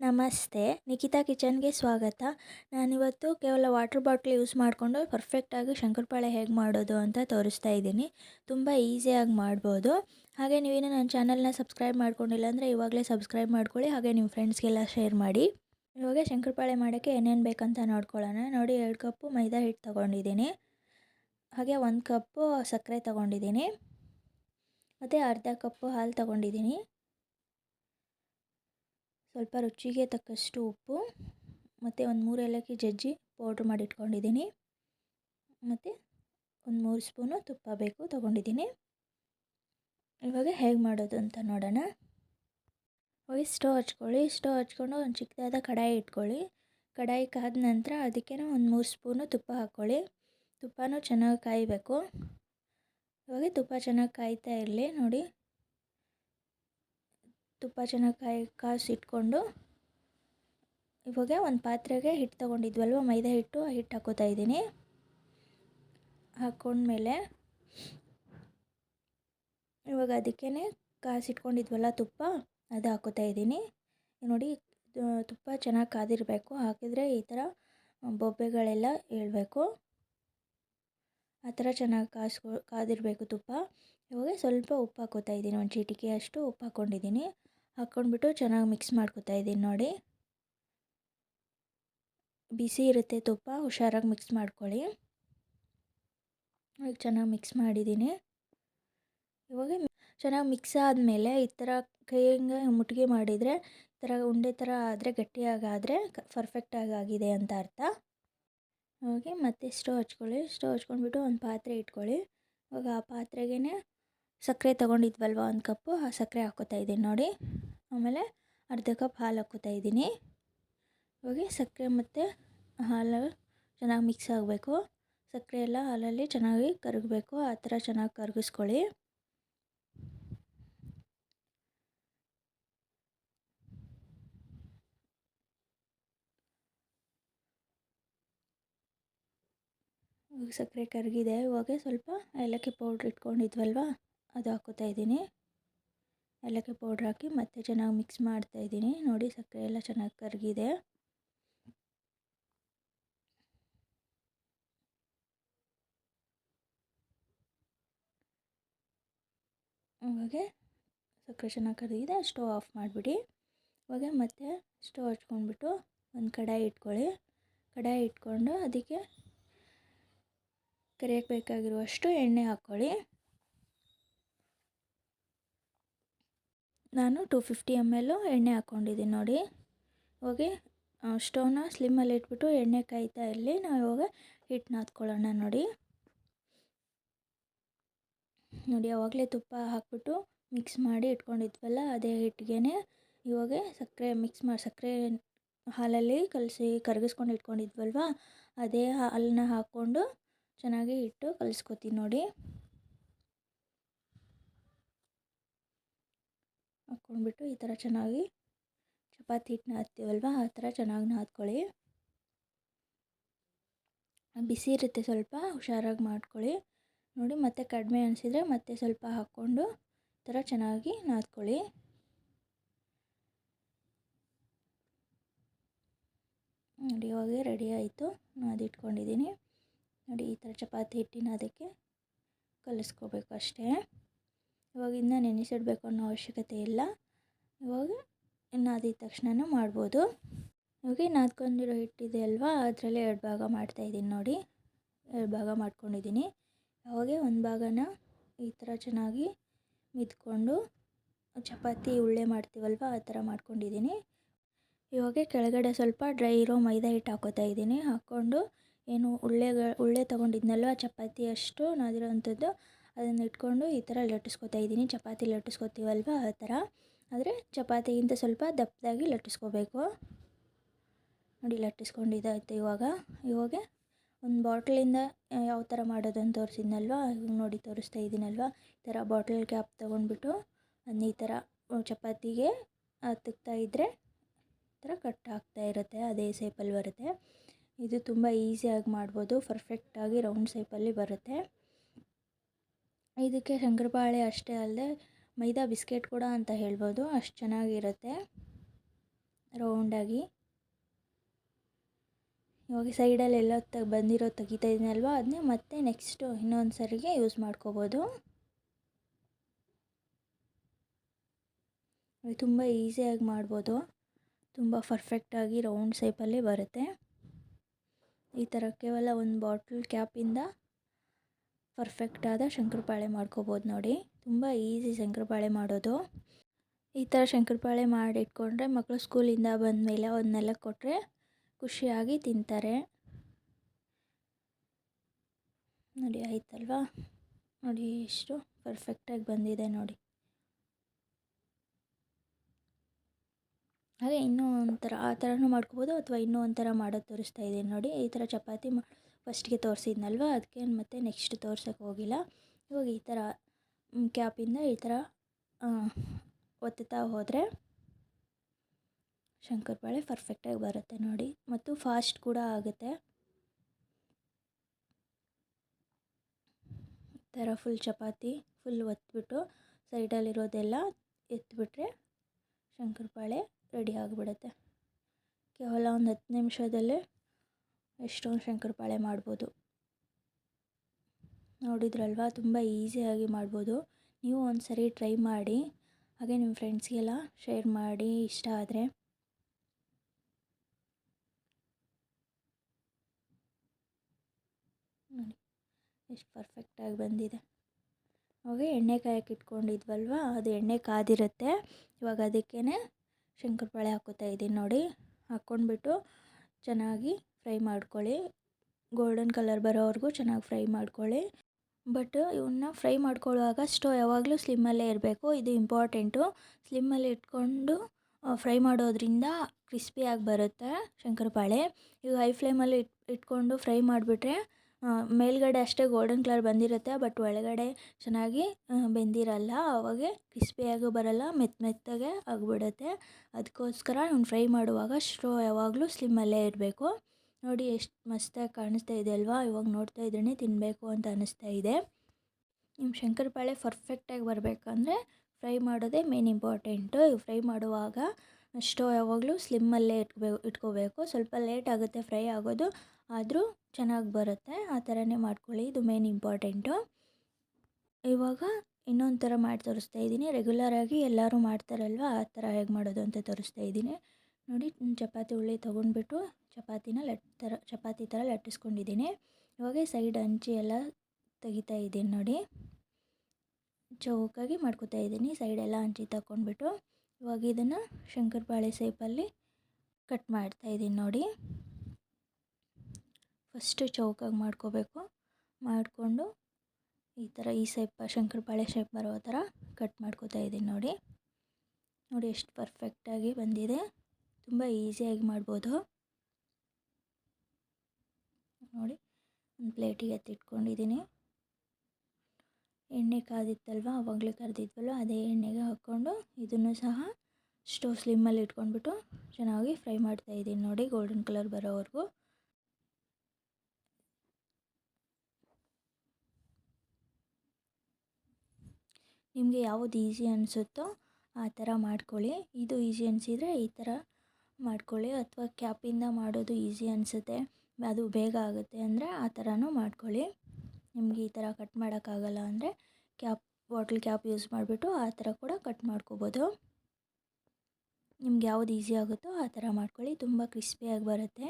ನಮಸ್ತೆ, ನಿಖಿತಾ ಕಿಚನ್ಗೆ ಸ್ವಾಗತ. ನಾನಿವತ್ತು ಕೇವಲ ವಾಟರ್ ಬಾಟ್ಲ್ ಯೂಸ್ ಮಾಡಿಕೊಂಡು ಪರ್ಫೆಕ್ಟಾಗಿ ಶಂಕರಪಾಳೆ ಹೇಗೆ ಮಾಡೋದು ಅಂತ ತೋರಿಸ್ತಾ ಇದ್ದೀನಿ. ತುಂಬ ಈಸಿಯಾಗಿ ಮಾಡ್ಬೋದು. ಹಾಗೆ ನೀವೇನು ನನ್ನ ಚಾನಲ್ನ ಸಬ್ಸ್ಕ್ರೈಬ್ ಮಾಡ್ಕೊಂಡಿಲ್ಲ ಅಂದರೆ ಇವಾಗಲೇ ಸಬ್ಸ್ಕ್ರೈಬ್ ಮಾಡ್ಕೊಳ್ಳಿ. ಹಾಗೆ ನಿಮ್ಮ ಫ್ರೆಂಡ್ಸ್ಗೆಲ್ಲ ಶೇರ್ ಮಾಡಿ. ಇವಾಗ ಶಂಕರಪಾಳೆ ಮಾಡೋಕ್ಕೆ ಏನೇನು ಬೇಕಂತ ನೋಡ್ಕೊಳ್ಳೋಣ. ನೋಡಿ, ಎರಡು ಕಪ್ಪು ಮೈದಾ ಹಿಟ್ಟು ತೊಗೊಂಡಿದ್ದೀನಿ. ಹಾಗೆ ಒಂದು ಕಪ್ಪು ಸಕ್ಕರೆ ತೊಗೊಂಡಿದ್ದೀನಿ. ಮತ್ತು ಅರ್ಧ ಕಪ್ಪು ಹಾಲು ತೊಗೊಂಡಿದ್ದೀನಿ. ಸ್ವಲ್ಪ ರುಚಿಗೆ ತಕ್ಕಷ್ಟು ಉಪ್ಪು, ಮತ್ತು ಒಂದು ಮೂರು ಏಲಕ್ಕಿ ಜಜ್ಜಿ ಪೌಡ್ರ್ ಮಾಡಿ ಇಟ್ಕೊಂಡಿದ್ದೀನಿ ಮತ್ತು ಒಂದು ಮೂರು ಸ್ಪೂನು ತುಪ್ಪ ಬೇಕು ತೊಗೊಂಡಿದ್ದೀನಿ. ಇವಾಗ ಹೇಗೆ ಮಾಡೋದು ಅಂತ ನೋಡೋಣ. ಹೋಗಿ ಸ್ಟವ್ ಹಚ್ಕೊಳ್ಳಿ ಸ್ಟವ್ ಹಚ್ಕೊಂಡು ಒಂದು ಚಿಕ್ಕದಾದ ಕಡಾಯಿ ಇಟ್ಕೊಳ್ಳಿ. ಕಡಾಯಿ ಕಾದ ನಂತರ ಅದಕ್ಕೆ ಒಂದು ಮೂರು ಸ್ಪೂನು ತುಪ್ಪ ಹಾಕ್ಕೊಳ್ಳಿ. ತುಪ್ಪನೂ ಚೆನ್ನಾಗಿ ಕಾಯಬೇಕು. ಇವಾಗ ತುಪ್ಪ ಚೆನ್ನಾಗಿ ಕಾಯ್ತಾ ಇರಲಿ, ನೋಡಿ. ತುಪ್ಪ ಚೆನ್ನಾಗಿ ಕಾಯಿ ಕಾಸಿಟ್ಕೊಂಡು ಇವಾಗ ಒಂದು ಪಾತ್ರೆಗೆ ಹಿಟ್ಟು ತೊಗೊಂಡಿದ್ವಲ್ವ? ಮೈದಾ ಹಿಟ್ಟು, ಆ ಹಿಟ್ಟು ಹಾಕೋತಾ ಇದ್ದೀನಿ. ಹಾಕ್ಕೊಂಡ್ಮೇಲೆ ಇವಾಗ ಅದಕ್ಕೇ ಕಾಸಿಟ್ಕೊಂಡಿದ್ವಲ್ಲ ತುಪ್ಪ, ಅದು ಹಾಕೋತಾ ಇದ್ದೀನಿ. ನೋಡಿ ತುಪ್ಪ ಚೆನ್ನಾಗಿ ಕಾದಿರಬೇಕು ಹಾಕಿದರೆ ಈ ಥರ ಬೊಬ್ಬೆಗಳೆಲ್ಲ ಏಳಬೇಕು ಆ ಥರ ಚೆನ್ನಾಗಿ ಕಾಸ್ಕೊ ಕಾದಿರಬೇಕು ತುಪ್ಪ. ಇವಾಗ ಸ್ವಲ್ಪ ಉಪ್ಪು ಹಾಕೋತಾ ಇದ್ದೀನಿ, ಒಂದು ಚೀಟಿಕೆ ಅಷ್ಟು ಉಪ್ಪು ಹಾಕ್ಕೊಂಡಿದ್ದೀನಿ ಹಾಕ್ಕೊಂಡ್ಬಿಟ್ಟು ಚೆನ್ನಾಗಿ ಮಿಕ್ಸ್ ಮಾಡ್ಕೋತಾ ಇದ್ದೀನಿ ನೋಡಿ. ಬಿಸಿ ಇರುತ್ತೆ ತುಪ್ಪ, ಹುಷಾರಾಗಿ ಮಿಕ್ಸ್ ಮಾಡ್ಕೊಳ್ಳಿ. ಈಗ ಚೆನ್ನಾಗಿ ಮಿಕ್ಸ್ ಮಾಡಿದ್ದೀನಿ. ಇವಾಗ ಚೆನ್ನಾಗಿ ಮಿಕ್ಸ್ ಆದಮೇಲೆ ಈ ಥರ ಕೈಯಂಗೆ ಮುಟ್ಟಿಗೆ ಮಾಡಿದರೆ, ಈ ಥರ ಉಂಡೆ ಥರ ಆದರೆ ಗಟ್ಟಿಯಾಗಾದರೆ ಪರ್ಫೆಕ್ಟಾಗಿ ಆಗಿದೆ ಅಂತ ಅರ್ಥ. ಹಾಗೆ ಮತ್ತೆ ಸ್ಟೋವ್ ಹಚ್ಕೊಳ್ಳಿ ಸ್ಟವ್ ಹಚ್ಕೊಂಡ್ಬಿಟ್ಟು ಒಂದು ಪಾತ್ರೆ ಇಟ್ಕೊಳ್ಳಿ. ಇವಾಗ ಆ ಪಾತ್ರೆಗೇ ಸಕ್ಕರೆ ತೊಗೊಂಡಿದ್ವಲ್ವ ಒಂದು ಕಪ್ಪು, ಆ ಸಕ್ಕರೆ ಹಾಕೋತಾ ಇದ್ದೀನಿ ನೋಡಿ. ಆಮೇಲೆ ಅರ್ಧ ಕಪ್ ಹಾಲು ಹಾಕ್ಕೋತಾ ಇದ್ದೀನಿ. ಇವಾಗ ಸಕ್ಕರೆ ಮತ್ತು ಹಾಲು ಚೆನ್ನಾಗಿ ಮಿಕ್ಸ್ ಆಗಬೇಕು. ಸಕ್ಕರೆ ಎಲ್ಲ ಹಾಲಲ್ಲಿ ಚೆನ್ನಾಗಿ ಕರಗಬೇಕು, ಆ ಥರ ಚೆನ್ನಾಗಿ ಕರಗಿಸ್ಕೊಳ್ಳಿ. ಸಕ್ಕರೆ ಕರಗಿದೆ. ಇವಾಗ ಸ್ವಲ್ಪ ಏಲಕ್ಕಿ ಪೌಡ್ರ್ ಇಟ್ಕೊಂಡಿದ್ವಲ್ವ? ಅದು ಹಾಕೋತಾ ಇದ್ದೀನಿ. ಏಲಕ್ಕಿ ಪೌಡ್ರ್ ಹಾಕಿ ಮತ್ತೆ ಚೆನ್ನಾಗಿ ಮಿಕ್ಸ್ ಮಾಡ್ತಾ ಇದ್ದೀನಿ. ನೋಡಿ ಸಕ್ಕರೆ ಎಲ್ಲ ಚೆನ್ನಾಗಿ ಕರಗಿದೆ. ಇವಾಗ ಸಕ್ಕರೆ ಚೆನ್ನಾಗಿ ಕರಗಿದೆ ಸ್ಟವ್ ಆಫ್ ಮಾಡಿಬಿಡಿ. ಇವಾಗ ಮತ್ತೆ ಸ್ಟವ್ ಹಚ್ಕೊಂಡ್ಬಿಟ್ಟು ಒಂದು ಕಡಾಯಿ ಇಟ್ಕೊಳ್ಳಿ. ಕಡಾಯಿ ಇಟ್ಕೊಂಡು ಅದಕ್ಕೆ ಕರಿಯಕ್ಕೆ ಬೇಕಾಗಿರುವಷ್ಟು ಎಣ್ಣೆ ಹಾಕ್ಕೊಳ್ಳಿ. ನಾನು ಟು ಫಿಫ್ಟಿ ಎಂ ಎಲ್ಲು ಎಣ್ಣೆ ಹಾಕ್ಕೊಂಡಿದ್ದೀನಿ ನೋಡಿ. ಹೋಗಿ ಸ್ಟೋವ್ನ ಸ್ಲಿಮ್ಮಲ್ಲಿ ಇಟ್ಬಿಟ್ಟು ಎಣ್ಣೆ ಕಾಯ್ತಾ ಇರಲಿ. ನಾವು ಇವಾಗ ಹಿಟ್ಟು ನಾದ್ಕೊಳ್ಳೋಣ ನೋಡಿ. ನೋಡಿ ಯಾವಾಗಲೇ ತುಪ್ಪ ಹಾಕ್ಬಿಟ್ಟು ಮಿಕ್ಸ್ ಮಾಡಿ ಇಟ್ಕೊಂಡಿದ್ವಲ್ಲ ಅದೇ ಹಿಟ್ಟಿಗೆ ಇವಾಗ ಸಕ್ಕರೆ ಮಿಕ್ಸ್ ಮಾಡಿ ಸಕ್ಕರೆ ಹಾಲಲ್ಲಿ ಕಲಸಿ ಕರಗಿಸ್ಕೊಂಡು ಇಟ್ಕೊಂಡಿದ್ವಲ್ವ? ಅದೇ ಹಾಲನ್ನ ಹಾಕ್ಕೊಂಡು ಚೆನ್ನಾಗಿ ಹಿಟ್ಟು ಕಲಿಸ್ಕೊತೀನಿ ನೋಡಿ. ಹಾಕ್ಕೊಂಡ್ಬಿಟ್ಟು ಈ ಥರ ಚೆನ್ನಾಗಿ ಚಪಾತಿ ಹಿಟ್ಟು ನಾದ್ತೀವಲ್ವ ಆ ಥರ ಚೆನ್ನಾಗಿ ನಾದ್ಕೊಳ್ಳಿ. ಬಿಸಿ ಇರುತ್ತೆ ಸ್ವಲ್ಪ, ಹುಷಾರಾಗಿ ಮಾಡ್ಕೊಳ್ಳಿ. ನೋಡಿ ಮತ್ತೆ ಕಡಿಮೆ ಅನಿಸಿದರೆ ಮತ್ತೆ ಸ್ವಲ್ಪ ಹಾಕ್ಕೊಂಡು ಈ ಥರ ಚೆನ್ನಾಗಿ ನಾದ್ಕೊಳ್ಳಿ. ನೋಡಿ, ಇವಾಗ ರೆಡಿ ಆಯಿತು, ನಾದಿಟ್ಕೊಂಡಿದ್ದೀನಿ. ನೋಡಿ, ಈ ಥರ ಚಪಾತಿ ಹಿಟ್ಟಿನ ಅದಕ್ಕೆ ಕಲಿಸ್ಕೋಬೇಕು ಅಷ್ಟೇ. ಇವಾಗ ಇನ್ನು ನೆನೆಸಿಡಬೇಕು ಅನ್ನೋ ಅವಶ್ಯಕತೆ ಇಲ್ಲ. ಇವಾಗ ನಾದಿದ ತಕ್ಷಣ ಮಾಡ್ಬೋದು. ಇವಾಗ ನಾದ್ಕೊಂಡಿರೋ ಹಿಟ್ಟಿದೆ ಅಲ್ವಾ, ಅದರಲ್ಲೇ ಎರಡು ಭಾಗ ಮಾಡ್ತಾಯಿದ್ದೀನಿ ನೋಡಿ. ಎರಡು ಭಾಗ ಮಾಡ್ಕೊಂಡಿದ್ದೀನಿ. ಅವಾಗೆ ಒಂದು ಭಾಗನ ಈ ಥರ ಚೆನ್ನಾಗಿ ಮಿದ್ಕೊಂಡು ಚಪಾತಿ, ಉಳ್ಳೆ ಮಾಡ್ತೀವಲ್ವ, ಆ ಥರ ಮಾಡ್ಕೊಂಡಿದ್ದೀನಿ. ಇವಾಗ ಕೆಳಗಡೆ ಸ್ವಲ್ಪ ಡ್ರೈ ಇರೋ ಮೈದಾ ಹಿಟ್ಟು ಹಾಕೋತಾ ಇದ್ದೀನಿ. ಹಾಕ್ಕೊಂಡು ಏನು ಉಳ್ಳೆಗ, ಉಳ್ಳೆ ತೊಗೊಂಡಿದ್ನಲ್ವ, ಚಪಾತಿ ಅಷ್ಟು ನಾದಿರೋವಂಥದ್ದು ಅದನ್ನು ಇಟ್ಕೊಂಡು ಈ ಥರ ಲಟ್ಟಿಸ್ಕೊತಾ ಇದ್ದೀನಿ. ಚಪಾತಿ ಲಟ್ಟಿಸ್ಕೊತೀವಲ್ವ? ಆ ಥರ. ಆದರೆ ಚಪಾತಿಗಿಂತ ಸ್ವಲ್ಪ ದಪ್ಪದಾಗಿ ಲಟ್ಟಿಸ್ಕೋಬೇಕು. ನೋಡಿ, ಲಟ್ಟಿಸ್ಕೊಂಡಿದ್ದಾಯ್ತು ಇವಾಗ. ಇವಾಗ ಒಂದು ಬಾಟ್ಲಿಂದ ಯಾವ ಥರ ಮಾಡೋದು ಅಂತ ತೋರಿಸಿದ್ನಲ್ವ ನೋಡಿ, ತೋರಿಸ್ತಾ ಇದ್ದೀನಲ್ವ? ಈ ಥರ ಬಾಟಲ್ ಕ್ಯಾಪ್ ತೊಗೊಂಡ್ಬಿಟ್ಟು ಅದನ್ನ ಈ ಥರ ಚಪಾತಿಗೆ ತಿಕ್ತಾ ಇದ್ದರೆ ಈ ಥರ ಕಟ್ ಆಗ್ತಾ ಇರುತ್ತೆ. ಅದೇ ಶೇಪಲ್ಲಿ ಬರುತ್ತೆ. ಇದು ತುಂಬ ಈಸಿಯಾಗಿ ಮಾಡ್ಬೋದು. ಪರ್ಫೆಕ್ಟಾಗಿ ರೌಂಡ್ ಶೇಪಲ್ಲಿ ಬರುತ್ತೆ. ಇದಕ್ಕೆ ಶಂಕರಪಾಳೆ ಅಷ್ಟೇ ಅಲ್ಲದೆ ಮೈದಾ ಬಿಸ್ಕೆಟ್ ಕೂಡ ಅಂತ ಹೇಳ್ಬೋದು. ಅಷ್ಟು ಚೆನ್ನಾಗಿರುತ್ತೆ. ರೌಂಡಾಗಿ ಇವಾಗ ಸೈಡಲ್ಲೆಲ್ಲ ತ, ಬಂದಿರೋ ತೆಗಿತಾ ಇದ್ದೀನಲ್ವ ಅದನ್ನೇ ಮತ್ತೆ ನೆಕ್ಸ್ಟು ಇನ್ನೊಂದು ಸರಿಗೆ ಯೂಸ್ ಮಾಡ್ಕೋಬೋದು ತುಂಬ ಈಸಿಯಾಗಿ ಮಾಡ್ಬೋದು. ತುಂಬ ಪರ್ಫೆಕ್ಟಾಗಿ ರೌಂಡ್ ಶೇಪಲ್ಲಿ ಬರುತ್ತೆ. ಈ ಥರ ಕೇವಲ ಒಂದು ಬಾಟ್ಲ್ ಕ್ಯಾಪಿಂದ ಪರ್ಫೆಕ್ಟಾದ ಶಂಕರಪಾಳೆ ಮಾಡ್ಕೋಬೋದು ನೋಡಿ. ತುಂಬ ಈಸಿ ಶಂಕರಪಾಳೆ ಮಾಡೋದು. ಈ ಥರ ಶಂಕರಪಾಳೆ ಮಾಡಿಟ್ಕೊಂಡ್ರೆ ಮಕ್ಕಳು ಸ್ಕೂಲಿಂದ ಬಂದಮೇಲೆ ಅವನ್ನೆಲ್ಲ ಕೊಟ್ಟರೆ ಖುಷಿಯಾಗಿ ತಿಂತಾರೆ. ನೋಡಿ, ಆಯ್ತಲ್ವಾ? ನೋಡಿ, ಎಷ್ಟು ಪರ್ಫೆಕ್ಟಾಗಿ ಬಂದಿದೆ ನೋಡಿ. ಹಾಗೆ ಇನ್ನೂ ಒಂಥರ ಆ ಥರನೂ ಮಾಡ್ಕೋಬೋದು ಅಥವಾ ಇನ್ನೂ ಒಂಥರ ಮಾಡೋದು ತೋರಿಸ್ತಾ ಇದ್ದೀನಿ ನೋಡಿ. ಈ ಥರ ಚಪಾತಿ ಮಾ ಫಸ್ಟ್ಗೆ ತೋರಿಸಿದ್ನಲ್ವ? ಅದಕ್ಕೆ ಮತ್ತೆ ನೆಕ್ಸ್ಟ್ ತೋರ್ಸೋಕ್ಕೆ ಹೋಗಿಲ್ಲ. ಇವಾಗ ಈ ಥರ ಕ್ಯಾಪಿಂದ ಈ ಥರ ಒತ್ತುತ್ತಾ ಹೋದರೆ ಶಂಕರಪಾಳೆ ಪರ್ಫೆಕ್ಟಾಗಿ ಬರುತ್ತೆ ನೋಡಿ. ಮತ್ತು ಫಾಸ್ಟ್ ಕೂಡ ಆಗುತ್ತೆ. ಈ ಥರ ಫುಲ್ ಚಪಾತಿ ಫುಲ್ ಒತ್ಬಿಟ್ಟು ಸೈಡಲ್ಲಿರೋದೆಲ್ಲ ಎತ್ಬಿಟ್ರೆ ಶಂಕರಪಾಳೆ ರೆಡಿ ಆಗಿಬಿಡುತ್ತೆ. ಕೇವಲ ಒಂದು ಹತ್ತು ನಿಮಿಷದಲ್ಲೇ ಎಷ್ಟೊಂದು ಶಂಕರಪಾಳೆ ಮಾಡ್ಬೋದು. ನೋಡಿದ್ರಲ್ವಾ? ತುಂಬ ಈಸಿಯಾಗಿ ಮಾಡ್ಬೋದು. ನೀವು ಒಂದು ಸರಿ ಟ್ರೈ ಮಾಡಿ, ಹಾಗೆ ನಿಮ್ಮ ಫ್ರೆಂಡ್ಸ್ಗೆಲ್ಲ ಶೇರ್ ಮಾಡಿ, ಇಷ್ಟ ಆದರೆ. ನೋಡಿ, ಎಷ್ಟು ಪರ್ಫೆಕ್ಟಾಗಿ ಬಂದಿದೆ. ಅವಾಗ ಎಣ್ಣೆ ಕಾಯಕ್ಕೆ ಇಟ್ಕೊಂಡಿದ್ವಲ್ವ? ಅದು ಎಣ್ಣೆ ಕಾದಿರುತ್ತೆ. ಇವಾಗ ಅದಕ್ಕೇ ಶಂಕರಪಾಳೆ ಹಾಕೋತಾ ಇದ್ದೀನಿ ನೋಡಿ. ಹಾಕ್ಕೊಂಡ್ಬಿಟ್ಟು ಚೆನ್ನಾಗಿ ಫ್ರೈ ಮಾಡ್ಕೊಳ್ಳಿ. ಗೋಲ್ಡನ್ ಕಲರ್ ಬರೋವರೆಗೂ ಚೆನ್ನಾಗಿ ಫ್ರೈ ಮಾಡ್ಕೊಳ್ಳಿ. ಬಟ್ ಇವನ್ನ ಫ್ರೈ ಮಾಡ್ಕೊಳ್ಳುವಾಗ ಸ್ಟೋ ಯಾವಾಗಲೂ ಸ್ಲಿಮ್ಮಲ್ಲೇ ಇರಬೇಕು. ಇದು ಇಂಪಾರ್ಟೆಂಟು. ಸ್ಲಿಮ್ಮಲ್ಲಿ ಇಟ್ಕೊಂಡು ಫ್ರೈ ಮಾಡೋದ್ರಿಂದ ಕ್ರಿಸ್ಪಿಯಾಗಿ ಬರುತ್ತೆ ಶಂಕರಪಾಳೆ. ಈಗ ಹೈ ಫ್ಲೇಮಲ್ಲಿ ಇಟ್, ಇಟ್ಕೊಂಡು ಫ್ರೈ ಮಾಡಿಬಿಟ್ರೆ ಮೇಲ್ಗಡೆ ಅಷ್ಟೇ ಗೋಲ್ಡನ್ ಕಲರ್ ಬಂದಿರುತ್ತೆ. ಬಟ್ ಒಳಗಡೆ ಚೆನ್ನಾಗಿ ಬೆಂದಿರಲ್ಲ. ಅವಾಗೆ ಕ್ರಿಸ್ಪಿಯಾಗೂ ಬರಲ್ಲ ಮೆತ್ತ ಮೆತ್ತಗೆ ಆಗಿಬಿಡುತ್ತೆ. ಅದಕ್ಕೋಸ್ಕರ ಇವ್ನು ಫ್ರೈ ಮಾಡುವಾಗ ಸ್ಟೋ ಯಾವಾಗಲೂ ಸ್ಲಿಮ್ಮಲ್ಲೇ ಇರಬೇಕು. ನೋಡಿ ಎಷ್ಟು ಮಸ್ತಾಗಿ ಕಾಣಿಸ್ತಾ ಇದೆ ಅಲ್ವಾ? ಇವಾಗ ನೋಡ್ತಾ ಇದ್ರೇ ತಿನ್ನಬೇಕು ಅಂತ ಅನಿಸ್ತಾ ಇದೆ. ನಿಮ್ಮ ಶಂಕರಪಾಳೆ ಪರ್ಫೆಕ್ಟಾಗಿ ಬರಬೇಕಂದ್ರೆ ಫ್ರೈ ಮಾಡೋದೇ ಮೇನ್ ಇಂಪಾರ್ಟೆಂಟು ಫ್ರೈ ಮಾಡುವಾಗ ಸ್ಟವ್ ಯಾವಾಗಲೂ ಸ್ಲಿಮ್ಮಲ್ಲೇ ಇಟ್ಕೋಬೇಕು ಇಟ್ಕೋಬೇಕು. ಸ್ವಲ್ಪ ಲೇಟ್ ಆಗುತ್ತೆ ಫ್ರೈ ಆಗೋದು. ಆದರೂ ಚೆನ್ನಾಗಿ ಬರುತ್ತೆ. ಆ ಥರನೇ ಮಾಡ್ಕೊಳ್ಳಿ. ಇದು ಮೇನ್ ಇಂಪಾರ್ಟೆಂಟು ಇವಾಗ ಇನ್ನೊಂದು ಥರ ಮಾಡಿ ತೋರಿಸ್ತಾ ಇದ್ದೀನಿ. ರೆಗ್ಯುಲರಾಗಿ ಎಲ್ಲರೂ ಮಾಡ್ತಾರಲ್ವ? ಆ ಥರ ಹೇಗೆ ಮಾಡೋದು ಅಂತ ತೋರಿಸ್ತಾ ಇದ್ದೀನಿ. ನೋಡಿ, ಚಪಾತಿ ಉಳ್ಳಿ ತೊಗೊಂಡ್ಬಿಟ್ಟು ಚಪಾತಿನ ಲಟ್ ಥರ, ಚಪಾತಿ ಥರ ಲಟ್ಟಿಸ್ಕೊಂಡಿದ್ದೀನಿ. ಇವಾಗ ಸೈಡ್ ಹಂಚಿ ಎಲ್ಲ ತೆಗಿತಾ ಇದ್ದೀನಿ ನೋಡಿ. ಚೌಕಾಗಿ ಮಾಡ್ಕೋತಾ ಇದ್ದೀನಿ. ಸೈಡೆಲ್ಲ ಹಂಚಿ ತಗೊಂಡ್ಬಿಟ್ಟು ಇವಾಗ ಇದನ್ನು ಶಂಕರಪಾಳೆ ಸೇಪಲ್ಲಿ ಕಟ್ ಮಾಡ್ತಾ ಇದ್ದೀನಿ ನೋಡಿ. ಫಸ್ಟು ಚೌಕಾಗಿ ಮಾಡ್ಕೋಬೇಕು. ಮಾಡಿಕೊಂಡು ಈ ಥರ ಈ ಶೇಪ್ ಶಂಕರಪಾಳೆ ಶೇಪ್ ಬರೋ ಥರ ಕಟ್ ಮಾಡ್ಕೋತಾ ಇದ್ದೀನಿ ನೋಡಿ. ನೋಡಿ ಎಷ್ಟು ಪರ್ಫೆಕ್ಟಾಗಿ ಬಂದಿದೆ. ತುಂಬ ಈಸಿಯಾಗಿ ಮಾಡ್ಬೋದು. ನೋಡಿ, ಒಂದು ಪ್ಲೇಟಿಗೆ ಎತ್ತಿಟ್ಕೊಂಡಿದ್ದೀನಿ ಎಣ್ಣೆ ಕಾದಿತ್ತಲ್ವ, ಅವಾಗಲೇ ಕರೆದಿದ್ವಲ್ಲ, ಅದೇ ಎಣ್ಣೆಗೆ ಹಾಕ್ಕೊಂಡು ಇದನ್ನು ಸಹ ಸ್ಟೋವ್ ಸ್ಲಿಮ್ಮಲ್ಲಿ ಇಟ್ಕೊಂಡ್ಬಿಟ್ಟು ಚೆನ್ನಾಗಿ ಫ್ರೈ ಮಾಡ್ತಾ ಇದ್ದೀನಿ ನೋಡಿ ಗೋಲ್ಡನ್ ಕಲರ್ ಬರೋವರೆಗೂ. ನಿಮಗೆ ಯಾವುದು ಈಸಿ ಅನಿಸುತ್ತೋ ಆ ಥರ ಮಾಡ್ಕೊಳ್ಳಿ. ಇದು ಈಸಿ ಅನಿಸಿದರೆ ಈ ಥರ ಮಾಡ್ಕೊಳ್ಳಿ, ಅಥವಾ ಕ್ಯಾಪಿಂದ ಮಾಡೋದು ಈಸಿ ಅನಿಸುತ್ತೆ. ಅದು ಬೇಗ ಆಗುತ್ತೆ ಅಂದರೆ ಆ ಥರನೂ ಮಾಡ್ಕೊಳ್ಳಿ. ನಿಮಗೆ ಈ ಥರ ಕಟ್ ಮಾಡೋಕ್ಕಾಗಲ್ಲ ಅಂದರೆ ಕ್ಯಾಪ್, ಬಾಟ್ಲ್ ಕ್ಯಾಪ್ ಯೂಸ್ ಮಾಡಿಬಿಟ್ಟು ಆ ಥರ ಕೂಡ ಕಟ್ ಮಾಡ್ಕೋಬೋದು. ನಿಮ್ಗೆ ಯಾವ್ದು ಈಸಿ ಆಗುತ್ತೋ ಆ ಥರ ಮಾಡ್ಕೊಳ್ಳಿ. ತುಂಬ ಕ್ರಿಸ್ಪಿಯಾಗಿ ಬರುತ್ತೆ.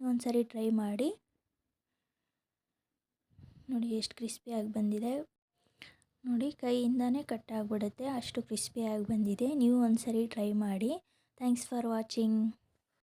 ಒಂದು ಸರಿ ಟ್ರೈ ಮಾಡಿ. ನೋಡಿ ಎಷ್ಟು ಕ್ರಿಸ್ಪಿಯಾಗಿ ಬಂದಿದೆ. ನೋಡಿ ಕೈಯಿಂದನೇ ಕಟ್ ಆಗಿಬಿಡುತ್ತೆ. ಅಷ್ಟು ಕ್ರಿಸ್ಪಿಯಾಗಿ ಬಂದಿದೆ. ನೀವು ಒಂದು ಸರಿ ಟ್ರೈ ಮಾಡಿ. Thanks for watching.